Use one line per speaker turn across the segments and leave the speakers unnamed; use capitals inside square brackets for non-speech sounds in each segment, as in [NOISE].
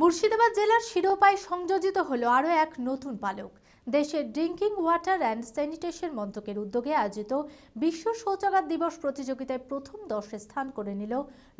মুর্শিদাবাদ জেলার শিরোপায় সংযোজিত হলো আরও এক নতুন পালক। দেশের ড্রিঙ্কিং, ওয়াটার অ্যান্ড স্যানিটেশন মন্ত্রকের উদ্যোগে আয়োজিত বিশ্ব শৌচাগার দিবস প্রতিযোগিতায় প্রথম দশে স্থান করে নিল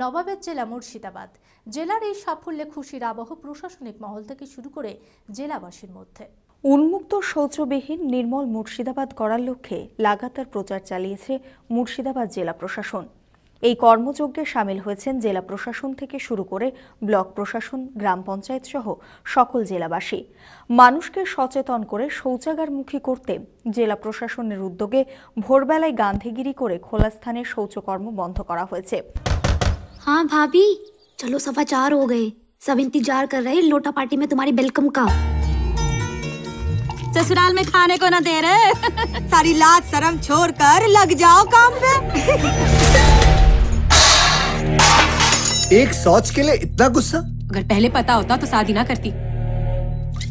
নবাবের জেলা মুর্শিদাবাদ। জেলার এই সাফল্যে খুশির আবহ প্রশাসনিক মহল থেকে শুরু করে জেলাবাসীর মধ্যে।
উন্মুক্ত শৌচবিহীন নির্মল মুর্শিদাবাদ করার লক্ষ্যে লাগাতার প্রচার চালিয়েছে মুর্শিদাবাদ জেলা প্রশাসন। এই কর্মযজ্ঞে সামিল হয়েছেন জেলা প্রশাসন থেকে শুরু করে ব্লক প্রশাসন গ্রাম পঞ্চায়েত সহ সকল জেলাবাসী মানুষকে সচেতন করে শৌচাগারমুখী করতে জেলা প্রশাসনের উদ্যোগে ভোরবেলায় গান্ধীগিরি করে খোলা স্থানে শৌচকর্ম বন্ধ করা হয়েছে
हाँ भाभी चलो सवा चार हो गए सब इंतजार कर रहे हैं लोटा पार्टी में तुम्हारी वेलकम का
ससुराल में खाने को ना दे रहे [LAUGHS]
सारी लाज शर्म छोड़ कर लग जाओ काम पे [LAUGHS]
एक सोच के लिए इतना गुस्सा
अगर पहले पता होता तो शादी ना करती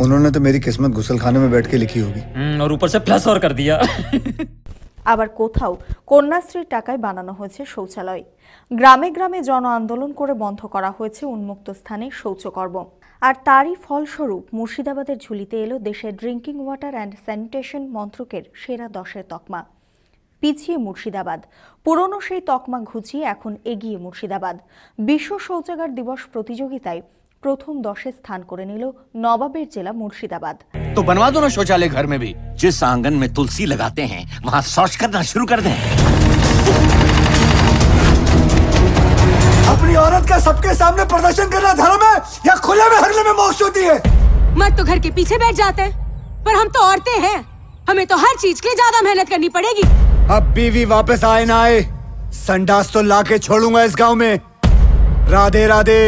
उन्होंने तो मेरी किस्मत गुसल खाने में बैठ के लिखी होगी
हम्म, और ऊपर से प्लस और कर दिया [LAUGHS]
আবার কোথাও কন্যাশ্রীর টাকায় বানানো হয়েছে শৌচালয় গ্রামে গ্রামে জন আন্দোলন করে বন্ধ করা হয়েছে উন্মুক্ত স্থানে শৌচকর্ম আর তারই ফলস্বরূপ মুর্শিদাবাদের ঝুলিতে এলো দেশের ড্রিঙ্কিং ওয়াটার অ্যান্ড স্যানিটেশন মন্ত্রকের সেরা দশের তকমা পিছিয়ে মুর্শিদাবাদ পুরনো সেই তকমা ঘুচিয়ে এখন এগিয়ে মুর্শিদাবাদ বিশ্ব শৌচাগার দিবস প্রতিযোগিতায় প্রথম দশে স্থান করে নিল নবাবের জেলা মুর্শিদাবাদ
तो बनवा दो ना शौचालय घर में भी जिस आंगन में तुलसी लगाते हैं वहाँ शौच करना शुरू कर दें
अपनी औरत का सबके सामने प्रदर्शन करना धर्म है या खुले में हरने में मोक्ष होती है
मर्द तो घर के पीछे बैठ जाते हैं पर हम तो औरतें हैं हमें तो हर चीज के लिए ज्यादा मेहनत करनी पड़ेगी
अब बीवी वापस आए ना आए संडास तो लाके छोड़ूंगा इस गांव में राधे राधे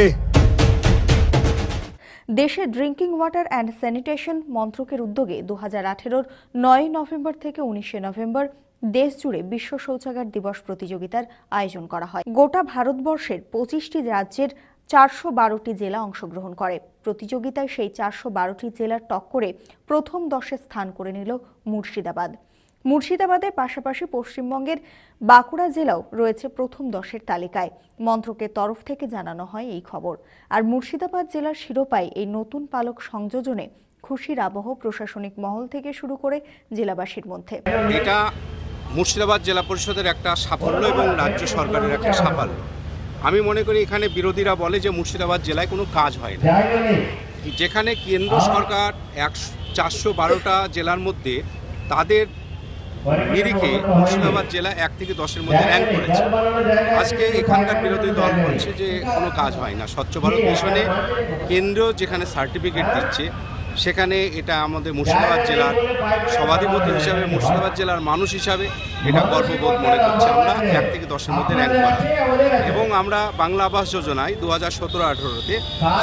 দেশে ড্রিঙ্কিং ওয়াটার অ্যান্ড স্যানিটেশন মন্ত্রকের উদ্যোগে দু হাজার আঠেরোর নয় নভেম্বর থেকে উনিশে নভেম্বর দেশ জুড়ে বিশ্ব শৌচাগার দিবস প্রতিযোগিতার আয়োজন করা হয় গোটা ভারতবর্ষের পঁচিশটি রাজ্যের চারশো বারোটি জেলা অংশগ্রহণ করে প্রতিযোগিতায় সেই চারশো বারোটি জেলার টক্করে প্রথম দশে স্থান করে নিল মুর্শিদাবাদ মুর্শিদাবাদের পাশাপাশি পশ্চিমবঙ্গের বাঁকুড়া জেলাও রয়েছে প্রথম দশের তালিকায়। মন্ত্রকের তরফ থেকে জানানো হয় এই খবর। আর মুর্শিদাবাদ জেলার শিরোপায় এই নতুন পালক সংযোজনে খুশির আবহ প্রশাসনিক মহল থেকে শুরু করে জেলাবাসীর মধ্যে।
এটা মুর্শিদাবাদ জেলা পরিষদের একটা সাফল্য এবং রাজ্য সরকারের একটা সাফল্য। আমি মনে করি এখানে বিরোধীরা বলে যে মুর্শিদাবাদ জেলায় কোনো কাজ হয় না যেখানে কেন্দ্র সরকার একশো চারশো বারোটা জেলার মধ্যে তাদের নিরিখে মুর্শিদাবাদ জেলা এক থেকে দশের মধ্যে র্যাঙ্ক করেছে। আজকে এখানকার বিরোধী দল বলছে যে কোনো কাজ হয় না। স্বচ্ছ ভারত মিশনে কেন্দ্র যেখানে সার্টিফিকেট দিচ্ছে, সেখানে এটা আমাদের মুর্শিদাবাদ জেলার সভাধিপতি হিসাবে, মুর্শিদাবাদ জেলার মানুষ হিসাবে এটা গর্ববোধ মনে করছে আমরা, এক থেকে দশের মধ্যে র্যাঙ্ক করা। এবং আমরা বাংলা আবাস যোজনায় দু হাজার সতেরো আঠেরোতে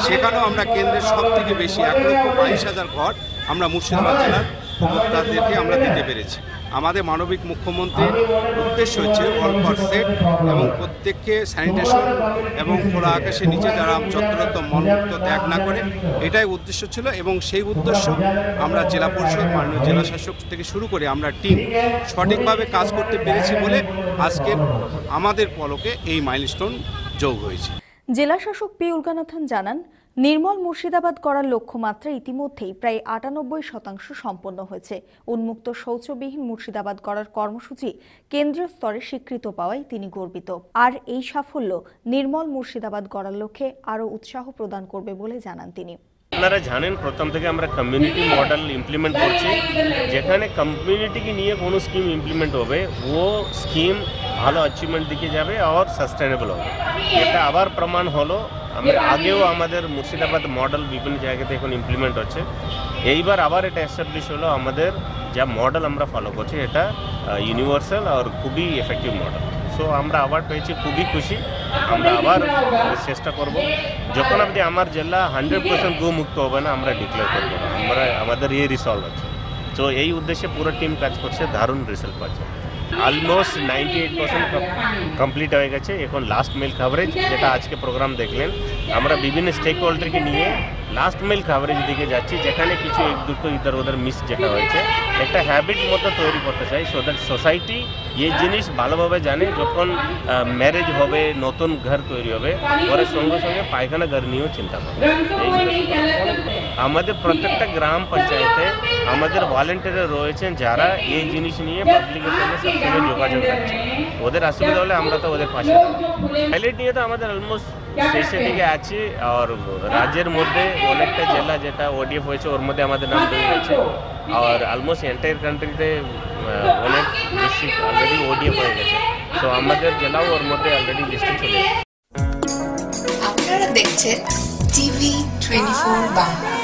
সেখানেও আমরা কেন্দ্রের সব থেকে বেশি এক লক্ষ বাইশ হাজার ঘর আমরা মুর্শিদাবাদ জেলার উপভোক্তাদেরকে আমরা দিতে পেরেছি। আমাদের মানবিক মুখ্যমন্ত্রীর উদ্দেশ্য হচ্ছে অল সেট এবং প্রত্যেককে স্যানিটেশন এবং খোলা আকাশের নিচে যারা যত্রতত্র মলমুক্ত ত্যাগ না করে, এটাই উদ্দেশ্য ছিল এবং সেই উদ্দেশ্য আমরা জেলা পরিষদ, মাননীয় জেলা শাসক থেকে শুরু করে আমরা টিম সঠিকভাবে কাজ করতে পেরেছি বলে আজকে আমাদের পলকে এই মাইলস্টোন যোগ হয়েছে।
জেলা শাসক পি উলগানাথন জানান নির্মল মুর্শিদাবাদ করার লক্ষ্যমাত্রা ইতিমধ্যেই প্রায় আটানব্বই শতাংশ সম্পন্ন হয়েছে। উন্মুক্ত শৌচবিহীন মুর্শিদাবাদ করার কর্মসূচি কেন্দ্রীয় স্তরে স্বীকৃত পাওয়ায় তিনি গর্বিত। আর এই সাফল্য নির্মল মুর্শিদাবাদ গড়ার লক্ষ্যে আরও উৎসাহ প্রদান করবে বলে জানান তিনি।
আপনারা জানেন, প্রথম থেকে আমরা কমিউনিটি মডেল ইমপ্লিমেন্ট করছি। যেখানে কমিউনিটিকে নিয়ে কোনো স্কিম ইমপ্লিমেন্ট হবে, ও স্কিম ভালো অ্যাচিভমেন্ট দিকে যাবে আর সাস্টেনেবল হবে। এটা আবার প্রমাণ হলো আমরা আগেও আমাদের মুর্শিদাবাদ মডেল বিভিন্ন জায়গাতে এখন ইমপ্লিমেন্ট হচ্ছে। এইবার আবার এটা এস্টাবলিশ হলো আমাদের যা মডেল আমরা ফলো করছি, এটা ইউনিভার্সাল আর খুবই এফেক্টিভ মডেল সো আমরা আবার পেয়েছি, খুবই খুশি। আমরা আবার চেষ্টা করব। যখন অবধি আমার জেলা হান্ড্রেড পার্সেন্ট গো মুক্ত হবে না, আমরা ডিক্লেয়ার করব আমরা, আমাদের ইয়ে রিসলভ আছে। তো এই উদ্দেশ্যে পুরো টিম কাজ করছে, দারুণ রেজাল্ট পাচ্ছে। Almost ninety eight percent complete হয়ে গেছে। এখন লাস্ট মেল কভারেজ যেটা আজকে প্রোগ্রাম দেখলেন আমরা বিভিন্ন স্টেক হোল্ডারকে নিয়ে লাস্ট মেল কাভারেজ দিকে যাচ্ছি, যেখানে কিছু এক দুটো ইধার ওধার মিস যেটা হয়েছে। একটা হ্যাবিট মতো তৈরি করতে চাই সো দ্যাট সোসাইটি এই জিনিস ভালোভাবে জানে, যখন ম্যারেজ হবে, নতুন ঘর তৈরি হবে, ওরা সঙ্গে সঙ্গে পায়খানা ঘর নিয়েও চিন্তা করবে। আমাদের প্রত্যেকটা গ্রাম পঞ্চায়েতে আমাদের ভলেন্টিয়ার রয়েছেন যারা এই জিনিস নিয়ে পাবলিকের সঙ্গে সবসময় যোগাযোগ রাখছে ওদের অসুবিধা হলে আমরা তো ওদের পাশে পাইলট নিয়ে তো আমাদের অলমোস্ট শেষের দিকে আছি আর রাজ্যের মধ্যে অনেকটা জেলা যেটা ওডিএফ হয়েছে ওর মধ্যে আমাদের নাম তৈরি হয়েছে আর অলমোস্ট এন্টায়ার কান্ট্রিতে অনেক ডিস্ট্রিক্ট অলরেডি ওডিএফ হয়ে গেছে। তো আমাদের জেলাও ওর মধ্যে অলরেডি লিস্টে চলে এসেছে।
আপনারা দেখছেন TV twenty four Bangla.